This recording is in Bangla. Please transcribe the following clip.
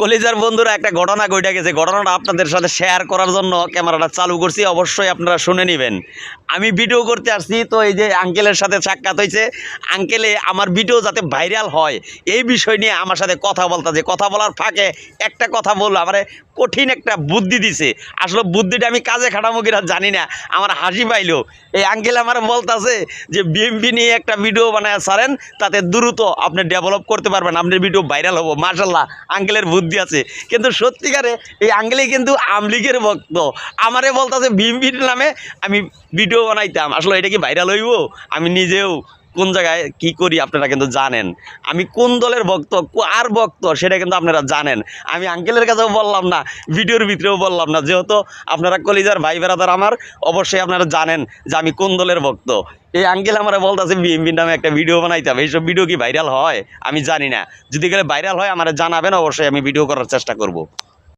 কলিজার বন্ধুরা, একটা ঘটনা ঘটে গেছে। ঘটনাটা আপনাদের সাথে শেয়ার করার জন্য ক্যামেরাটা চালু করছি, অবশ্যই আপনারা শুনে নেবেন। আমি ভিডিও করতে আসছি, তো এই যে আঙ্কেলের সাথে সাক্ষাৎ হয়েছে আঙ্কেলে আমার ভিডিও যাতে ভাইরাল হয়, এই বিষয় নিয়ে আমার সাথে কথা বলতেছে। কথা বলার ফাঁকে একটা কথা বলল, আমার কঠিন একটা বুদ্ধি দিছে। আসলে বুদ্ধিটা আমি কাজে খাটামো কিনা জানি না, আমার হাসি পাইলো। এই আঙ্কেল আমার বলতাছে যে বিএমপি নিয়ে একটা ভিডিও বানায় সারেন তাতে দ্রুত আপনি ডেভেলপ করতে পারবেন, আপনার ভিডিও ভাইরাল হব মার্শাল্লাহ আঙ্কেলের বুদ্ধি আছে। কিন্তু সত্যিকারে এই আঙ্গেলি কিন্তু আমলিগের ভক্ত। আমারে বলতাছে বিএমপির নামে আমি ভিডিও বানাইতাম। আসলে এটা কি ভাইরাল হইব? আমি নিজেও কোন জায়গায় কি করি আপনারা কিন্তু জানেন। আমি কোন দলের ভক্ত আর ভক্ত সেটা কিন্তু আপনারা জানেন। আমি আঙ্কেলের কাছেও বললাম না, ভিডিওর ভিতরেও বললাম না। যেহেতু আপনারা কলিজার ভাই বেড়াদার আমার, অবশ্যই আপনারা জানেন যে আমি কোন দলের ভক্ত। এই আঙ্কেল আমার বলতেছে বিএমপির নামে একটা ভিডিও বানাইতাম এইসব ভিডিও কি ভাইরাল হয়? আমি জানি না। যদি গেলে ভাইরাল হয়, আমার জানাবেন, অবশ্যই আমি ভিডিও করার চেষ্টা করব।